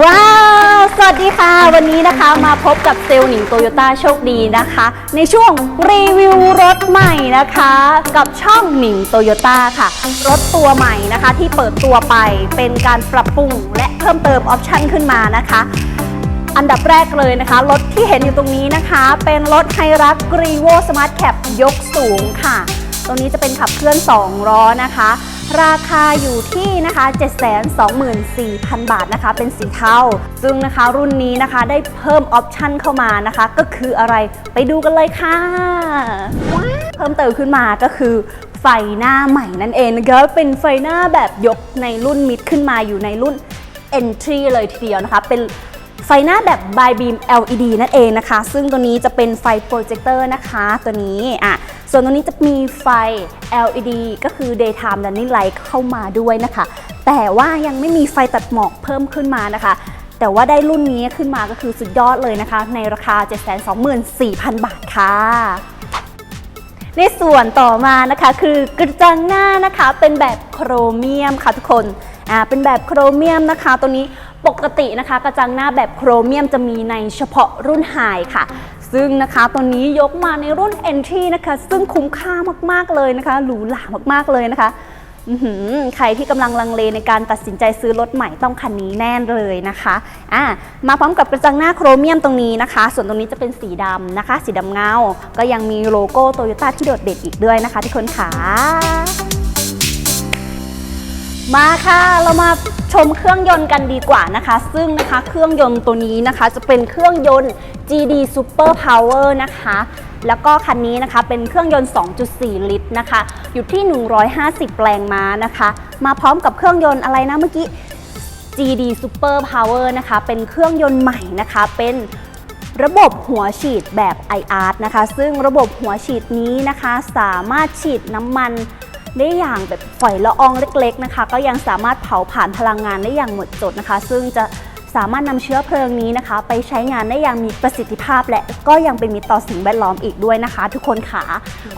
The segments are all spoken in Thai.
ว้าว สวัสดีค่ะ วันนี้นะคะมาพบกับเซลล์หนิงโตโยต้าโชคดีนะคะ ในช่วงรีวิวรถใหม่นะคะ กับช่องหนิงโตโยต้าค่ะ รถตัวใหม่นะคะที่เปิดตัวไปเป็นการปรับปรุงและเพิ่มเติมออปชันขึ้นมานะคะอันดับแรกเลยนะคะ รถที่เห็นอยู่ตรงนี้นะคะ เป็นรถไฮรักกรีโวสมาร์ทแคปยกสูงค่ะ ตรงนี้จะเป็นขับเคลื่อน 2 ล้อนะคะ ราคาอยู่ที่นะคะ 724,000 บาทนะคะ เป็นสีเทา ซึ่งนะคะรุ่นนี้นะคะได้เพิ่มออปชันเข้ามานะคะ ก็คืออะไรไปดูกันเลยค่ะ เพิ่มเติมขึ้นมาก็คือไฟหน้าใหม่นั่นเองนะคะเป็นไฟหน้าแบบยกในรุ่นมิดขึ้นมาอยู่ในรุ่น Entry เลยทีเดียวนะคะ เป็นไฟหน้าแบบ by beam LED นั่นเองนะคะ ซึ่งตัวนี้จะเป็นไฟโปรเจคเตอร์นะคะ ตัวนี้อะ ส่วนตัวนี้จะมีไฟ LED ก็คือ daytime running light เข้ามาด้วยนะคะ แต่ว่ายังไม่มีไฟตัดหมอกเพิ่มขึ้นมานะคะ แต่ว่าได้รุ่นนี้ขึ้นมาก็คือสุดยอดเลยนะคะ ในราคา 724,000 บาทค่ะในส่วนต่อมานะคะคือกระจังหน้านะคะเป็นแบบโครเมียมค่ะทุกคนอ่าเป็นแบบโครเมียมนะคะ ตัวนี้ปกตินะคะ กระจังหน้าแบบโครเมียมจะมีในเฉพาะรุ่นไฮค่ะ ซึ่งนะคะตัวนี้ยกมาในรุ่น Entry นะคะ ซึ่งคุ้มค่ามากๆเลยนะคะ หรูหรามากๆเลยนะคะใครที่กำลังลังเลในการตัดสินใจซื้อรถใหม่ต้องคันนี้แน่เลยนะคะอ่ามาพร้อมกับกระจังหน้าโครเมียมตรงนี้นะคะ ส่วนตรงนี้จะเป็นสีดำนะคะ สีดำเงา ก็ยังมีโลโก้โตโยต้าที่โดดเด่นอีกด้วยนะคะทุกคนค่ะ มาค่ะเรามาชมเครื่องยนต์กันดีกว่านะคะ ซึ่งนะคะเครื่องยนต์ตัวนี้นะคะจะเป็นเครื่องยนต์ GD Super Power นะคะแล้วก็คันนี้นะคะเป็นเครื่องยนต์ 2.4 ลิตรนะคะ อยู่ที่ 150 แรงม้านะคะ มาพร้อมกับเครื่องยนต์อะไรนะเมื่อกี้ GD Super Power นะคะ เป็นเครื่องยนต์ใหม่นะคะ เป็นระบบหัวฉีดแบบ IR นะคะ ซึ่งระบบหัวฉีดนี้นะคะ สามารถฉีดน้ำมัน ได้อย่างแบบฝอยละอองเล็กๆนะคะ ก็ยังสามารถเผาผ่านพลังงานได้อย่างหมดจดนะคะ ซึ่งจะสามารถนำเชื้อเพลิงนี้นะคะ ไปใช้งานได้อย่างมีประสิทธิภาพ และก็ยังเป็นมิตรต่อสิ่งแวดล้อมอีกด้วยนะคะ ทุกคนขา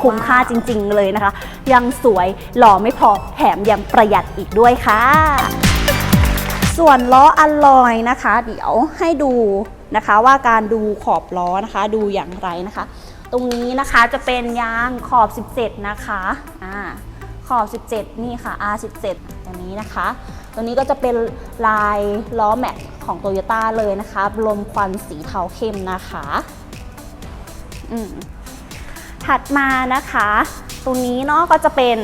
คุ้มค่าจริง ๆ เลยนะคะ ยังสวยหล่อไม่พอแถมยังประหยัดอีกด้วยค่ะ ส่วนล้ออัลลอยนะคะ เดี๋ยวให้ดูนะคะว่าการดูขอบล้อนะคะ ดูอย่างไรนะคะ ตรงนี้นะคะจะเป็นยางขอบ 17 นะคะอ่า ขอบ 17 นี่ค่ะ R17 ตัวนี้นะคะ ตัวนี้ก็จะเป็นลายล้อแม็กของโตโยต้าเลยนะคะลมควันสีเทาเข้มนะคะอืมถัดมานะคะ ตรงนี้เนาะก็จะเป็น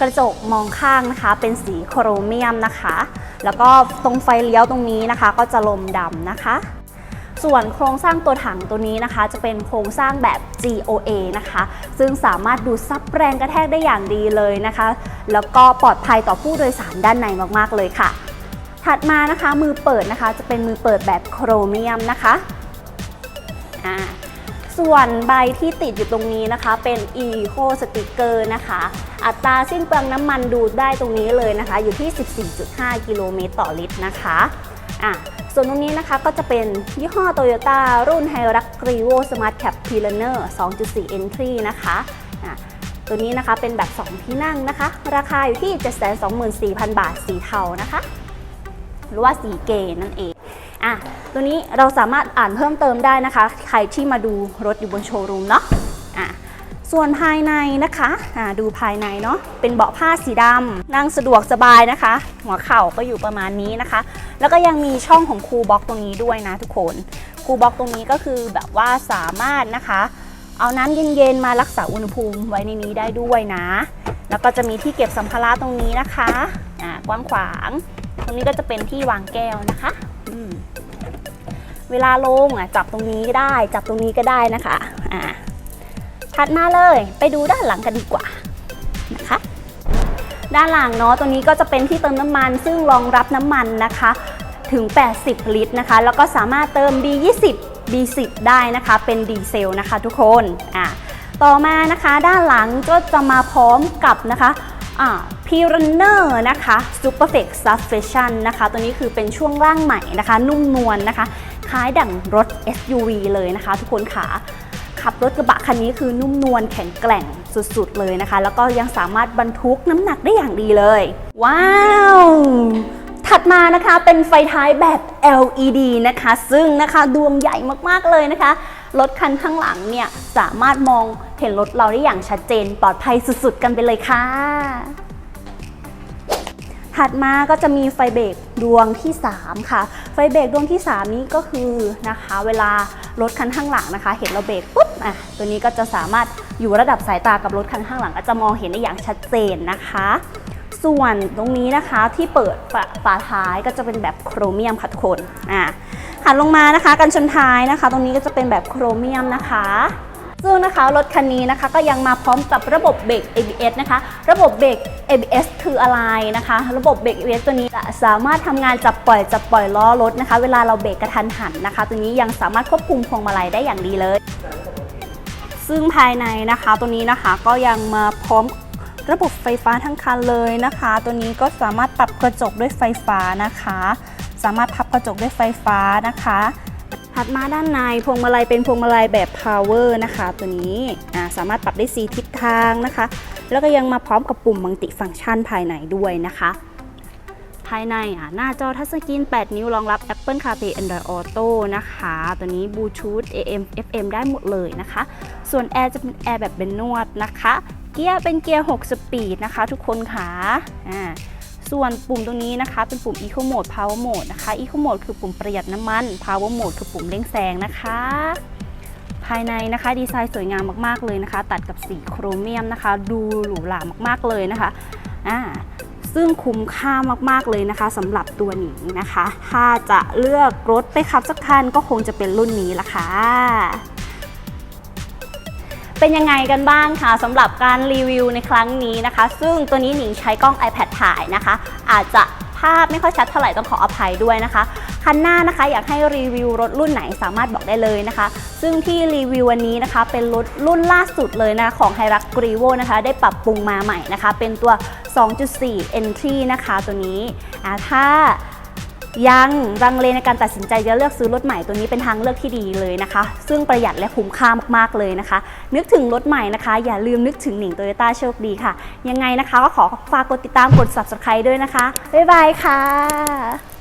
กระจกมองข้างนะคะ เป็นสีโครเมียมนะคะ แล้วก็ตรงไฟเลี้ยวตรงนี้นะคะ ก็จะลมดำนะคะ ส่วนโครงสร้างตัวถังตัวนี้นะคะ จะเป็นโครงสร้างแบบ GOA นะคะ ซึ่งสามารถดูดซับแรงกระแทกได้อย่างดีเลยนะคะ แล้วก็ปลอดภัยต่อผู้โดยสารด้านในมากๆเลยค่ะ ถัดมานะคะมือเปิดนะคะ จะเป็นมือเปิดแบบโครเมียมนะคะอ่าส่วนใบที่ติดอยู่ตรงนี้นะคะ เป็น Eco Sticker นะคะ อัตราสิ้นเปลืองน้ำมันดูดได้ตรงนี้เลยนะคะ อยู่ที่ 14.5 กิโลเมตรต่อลิตรนะคะอะ ส่วนตรงนี้นะคะก็จะเป็นยี่ห้อ Toyota รุ่น h i r u x r e v o Smart Cap p i l a n e r 2.4 Entry นะคะตัวนี้นะคะเป็นแบบ 2 ที่นั่งนะคะ ราคาอยู่ที่ 724,000 บาทสีเทานะคะ หรือว่าสีเกนั่นเองอะตัวนี้เราสามารถอ่านเพิ่มเติมได้นะคะ ใครที่มาดูรถอยู่บนโชว์รูมเนาะ ส่วนภายในนะคะดูภายในเนาะเป็นเบาะผ้าสีดำนั่งสะดวกสบายนะคะ หัวเข่าก็อยู่ประมาณนี้นะคะ แล้วก็ยังมีช่องของคูลบ็อกตรงนี้ด้วยนะทุกคนคูลบ็อกตรงนี้ก็คือแบบว่าสามารถนะคะ เอาน้ำเย็นๆมารักษาอุณหภูมิไว้ในนี้ได้ด้วยนะ แล้วก็จะมีที่เก็บสัมภาระตรงนี้นะคะอ่ากว้างขวาง ตรงนี้ก็จะเป็นที่วางแก้วนะคะเวลาลงอะจับตรงนี้ก็ได้ จับตรงนี้ก็ได้นะคะอ่า ถัดมาเลยไปดูด้านหลังกันดีกว่านะคะด้านหลังเนาะตรงนี้ก็จะเป็นที่เติมน้ำมัน ซึ่งรองรับน้ำมันนะคะถึง 80 ลิตรนะคะ แล้วก็สามารถเติม B20 B10 ได้นะคะ เป็นดีเซลนะคะทุกคนอ่าต่อมานะคะด้านหลังก็จะมาพร้อมกับนะคะอ่า p i r a n e r นะคะ Superflex Suspension นะคะตัวนี้คือเป็นช่วงล่างใหม่นะคะ นุ่มนวลนะคะ คล้ายดั่งรถ SUV เลยนะคะ ทุกคนค่ะ ขับรถกระบะคันนี้คือนุ่มนวลแข็งแกร่งสุดๆเลยนะคะ แล้วก็ยังสามารถบรรทุกน้ำหนักได้อย่างดีเลย ว้าว ถัดมานะคะเป็นไฟท้ายแบบ LED นะคะ ซึ่งนะคะดวงใหญ่มากๆเลยนะคะ รถคันข้างหลังเนี่ยสามารถมองเห็นรถเราได้อย่างชัดเจนปลอดภัยสุดๆกันไปเลยค่ะ ถัดมาก็จะมีไฟเบรกดวงที่ 3 ค่ะ ไฟเบรกดวงที่ 3 นี้ก็คือนะคะ เวลารถคันข้างหลังนะคะ เห็นเราเบรกปุ๊บอะตัวนี้ก็จะสามารถอยู่ระดับสายตากับรถคันข้างหลังก็จะมองเห็นได้อย่างชัดเจนนะคะ ส่วนตรงนี้นะคะที่เปิดฝาฝาท้ายก็จะเป็นแบบโครเมียมค่ะทุกคนอะหันลงมานะคะกันชนท้ายนะคะ ตรงนี้ก็จะเป็นแบบโครเมียมนะคะ ซึ่งนะคะรถคันนี้นะคะก็ยังมาพร้อมกับระบบเบรก ABS นะคะ ระบบเบรก ABS คืออะไรนะคะ ระบบเบรก ABS ตัวนี้จะสามารถทำงานจับปล่อยจับปล่อยล้อรถนะคะ เวลาเราเบรกกระทันหันนะคะ ตัวนี้ยังสามารถควบคุมพวงมาลัยได้อย่างดีเลย ซึ่งภายในนะคะตัวนี้นะคะก็ยังมาพร้อมระบบไฟฟ้าทั้งคันเลยนะคะ ตัวนี้ก็สามารถปรับกระจกด้วยไฟฟ้านะคะ สามารถพับกระจกด้วยไฟฟ้านะคะ ถัดมาด้านในพวงมาลัยเป็นพวงมาลัยแบบ power นะคะ ตัวนี้สามารถปรับได้4ทิศทางนะคะ แล้วก็ยังมาพร้อมกับปุ่มมัลติฟังก์ชันภายในด้วยนะคะ ภายในอะหน้าจอทัชสกรีน 8 นิ้วรองรับ Apple CarPlay Android Auto นะคะ ตัวนี้ Bluetooth AM FM ได้หมดเลยนะคะ ส่วนแอร์จะเป็นแอร์แบบเป็นนวดนะคะ เกียร์เป็นเกียร์ 6 สปีดนะคะ ทุกคนค่ะอ่า ส่วนปุ่มตรงนี้นะคะ เป็นปุ่ม Eco Mode Power Mode นะคะ Eco Mode คือปุ่มประหยัดน้ำมัน Power Mode คือปุ่มเร่งแซงนะคะ ภายในนะคะดีไซน์สวยงามมากๆเลยนะคะ ตัดกับสีโครเมียมนะคะ ดูหรูหรามากๆเลยนะคะอ่าซึ่งคุ้มค่ามากๆเลยนะคะสำหรับตัวนี้นะคะ ถ้าจะเลือกรถไปขับสักคันก็คงจะเป็นรุ่นนี้ละค่ะ เป็นยังไงกันบ้างคะสำหรับการรีวิวในครั้งนี้นะคะ ซึ่งตัวนี้หนิงใช้กล้อง iPad ถ่ายนะคะ อาจจะภาพไม่ค่อยชัดเท่าไหร่ต้องขออภัยด้วยนะคะคันหน้านะคะอยากให้รีวิวรถรุ่นไหนสามารถบอกได้เลยนะคะ ซึ่งที่รีวิววันนี้นะคะ เป็นรถรุ่นล่าสุดเลยนะของ h i r u x g r e v o นะคะ ได้ปรับปรุงมาใหม่นะคะ เป็นตัว 2.4 Entry นะคะตัวนี้อ่าถ้า ยังรังเลในการตัดสินใจจะเลือกซื้อรถใหม่ตัวนี้เป็นทางเลือกที่ดีเลยนะคะ ซึ่งประหยัดและคุ้มค่ามากๆเลยนะคะ นึกถึงรถใหม่นะคะ อย่าลืมนึกถึงหนิงโตโยต้าโชคดีค่ะ ยังไงนะคะก็ขอฝากกดติดตามกด subscribe ด้วยนะคะ บ๊ายบายค่ะ